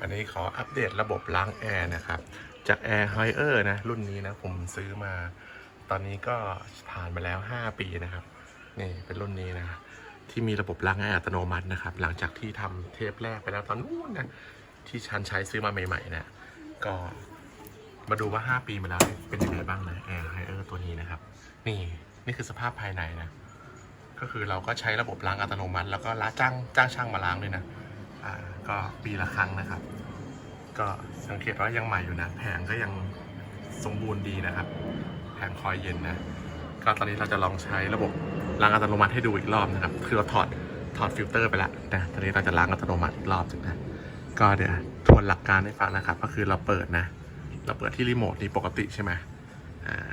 อันนี้ขออัปเดตระบบล้างแอร์นะครับ จาก Air h i e r นะ รุ่นนี้นะ ผมซื้อมา ตอนนี้ก็ผ่านมาแล้ว 5 ปีนะครับ นี่เป็นรุ่นนี้นะ ที่มีระบบล้างแอร์อัตโนมัตินะครับ หลังจากที่ทำเทปแรกไปแล้วตอนนู้นนะ ที่ฉันใช้ซื้อมาใหม่ๆนะก็มาดูว่า 5 ปีมาแล้วเป็นยังไงบ้างนะ Air h i e r ตัวนี้นะครับ นี่นี่คือสภาพภายในนะ ก็คือเราก็ใช้ระบบล้างอัตโนมัติ แล้วก็ล้าจ้างจ้างช่างมาล้างด้วยนะ ก็ปีละครั้งนะครับ ก็สังเกตว่ายังใหม่อยู่นะ แผงก็ยังสมบูรณ์ดีนะครับ แผงคอยเย็นนะ ก็ตอนนี้เราจะลองใช้ระบบล้างอัตโนมัติให้ดูอีกรอบนะครับ คือเราถอดถอดฟิลเตอร์ไปแล้วนะตอนนี้เราจะล้างอัตโนมัติอีกรอบหนึงนะ ก็เดี๋ยวทวนหลักการให้ฟังนะครับ ก็คือเราเปิดนะ เราเปิดที่รีโมทนี่ปกติใช่ไหมอ่า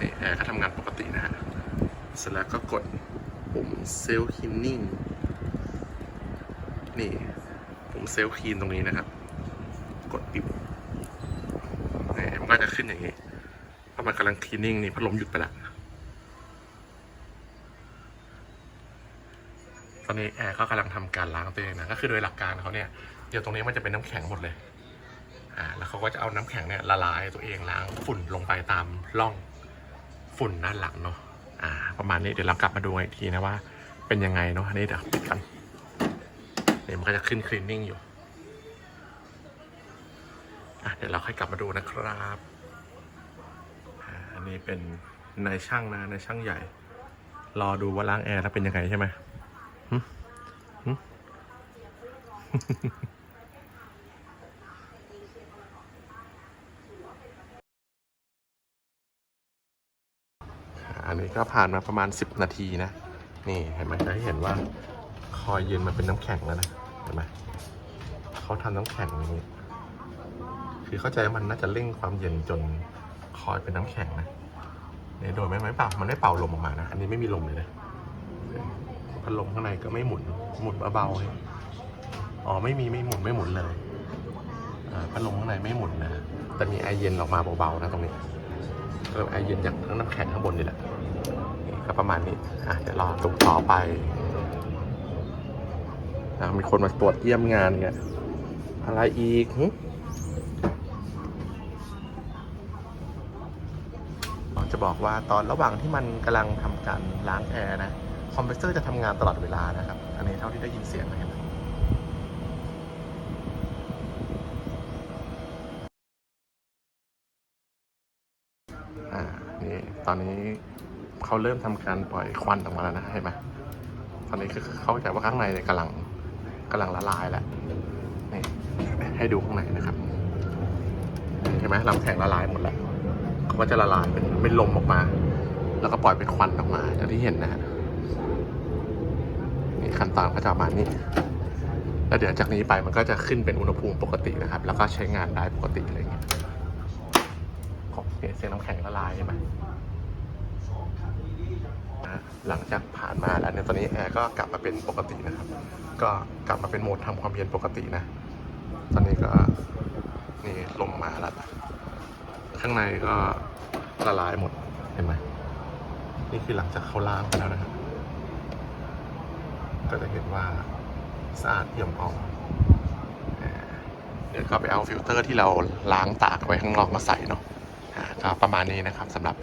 นี่แอร์ก็ทำงานปกตินะฮะ เสร็จแล้วก็กดปุ่มเซลล์คินนิ่ง นี่ปุ่มเซลล์คีนตรงนี้นะครับ กดปิดนี่มันก็จะขึ้นอย่างนี้เพราะมันกำลังคลีนนิ่งนี่พัดลมหยุดไปล้วตอนนี้แอร์ก็กำลังทำการล้างตัวเองนะก็คือโดยหลักการเขาเนี่ยเดี๋ยวตรงนี้มันจะเป็นน้ำแข็งหมดเลยอ่าแล้วเขาก็จะเอาน้ำแข็งเนี่ยละลายตัวเองล้างฝุ่นลงไปตามร่องฝุ่นด้านหลังเนาะอ่า ประมาณนี้เดี๋ยวเรากลับมาดูอีกทีนะว่า เป็นยังไงเนาะอันนี้เดี๋ยวปิดกัน เดี๋ยมันก็จะขึ้นคลีนนิ่งอยู่เดี๋ยวเราค่อยกลับมาดูนะครับ อันนี้เป็นนายช่างนะนายช่างใหญ่ รอดูว่าล้างแอร์แล้วเป็นยังไงใช่ไหมอันนี้ก็ผ่านมาประมาณ 10 นาทีนะ นี่เห็นไหมจะให้เห็นว่าคอยเย็นมันเป็นน้ำแข็งแล้วนะ ห็นไหมเขาทำน้ำแข็งอย่างนี้คือเข้าใจว่ามันน่าจะเร่งความเย็นจนคอยเป็นน้ำแข็งนะเนี่ยโดยไม่ไม่เป่ามันไม่เป่าลมออกมานะ อันนี้ไม่มีลมเลยนะพัดลมข้างในก็ไม่หมุน หมุนเบาๆอ๋อไม่มีไม่หมุนไม่หมุนเลยพัดลมข้างในไม่หมุนนะ แต่มีไอเย็นออกมาเบาๆนะตรงนี้เออไอเย็นจากทั้งน้ำแข็งข้างบนนี่แหละก็ประมาณนี้ อะเดี๋ยวรอตรงต่อไป อะมีคนมาตรวจเยี่ยมงานเนี่ยอะไรอีกจะบอกว่าตอนระหว่างที่มันกำลังทำการล้างแอร์นะ คอมเพรสเซอร์จะทำงานตลอดเวลานะครับ อันนี้เท่าที่ได้ยินเสียงนะเห็นไหมอ่า นี่ตอนนี้เขาเริ่มทำการปล่อยควันออกมาแล้วนะเห็นไหมตอนนี้คือเข้าใจว่าข้างในเนี่ยกำลัง กำลังละลายแล้วนี่ให้ดูข้างในนะครับเห็นไหมลำแข็งละลายหมดแล้วเขาก็จะละลายเป็นเป็นลมออกมา แล้วก็ปล่อยเป็นควันออกมาอย่างที่เห็นนะฮะนี่ขั้นตอนก็จะประมาณนี้แล้วเดี๋ยวจากนี้ไปมันก็จะขึ้นเป็นอุณหภูมิปกตินะครับ แล้วก็ใช้งานได้ปกติอะไรเงี้ยของเคเสียงน้ำแข็งละลายใช่ไหม หลังจากผ่านมาแล้วเนี่ยตอนนี้แอร์ก็กลับมาเป็นปกตินะครับ ก็กลับมาเป็นโหมดทำความเย็นปกตินะ ตอนนี้ก็นี่ลมมาแล้ว ข้างในก็ละลายหมดเห็นไหมนี่คือหลังจากเขาล้างไปแล้วนะครับก็จะเห็นว่าสะอาดเอี่ยมอ่องเดี๋ยวก็ไปเอาฟิลเตอร์ที่เราล้างตากไว้ข้างนอกมาใส่เนาะ ประมาณนี้นะครับสำหรับ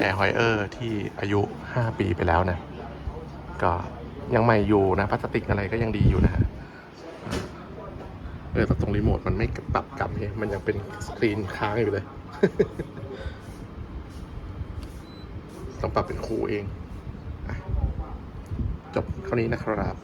Air h o y e r ที่อายุ 5 ปีไปแล้วนะ ก็ยังใหม่อยู่นะพลาสติกอะไรก็ยังดีอยู่นะฮะเออแต่ตรงรีโมทมันไม่ปรับกลับเนี่ยมันยังเป็นสกรีนค้างอยู่เลย ต้องปรับเป็นครูเองอจบเท่านี้นะครับ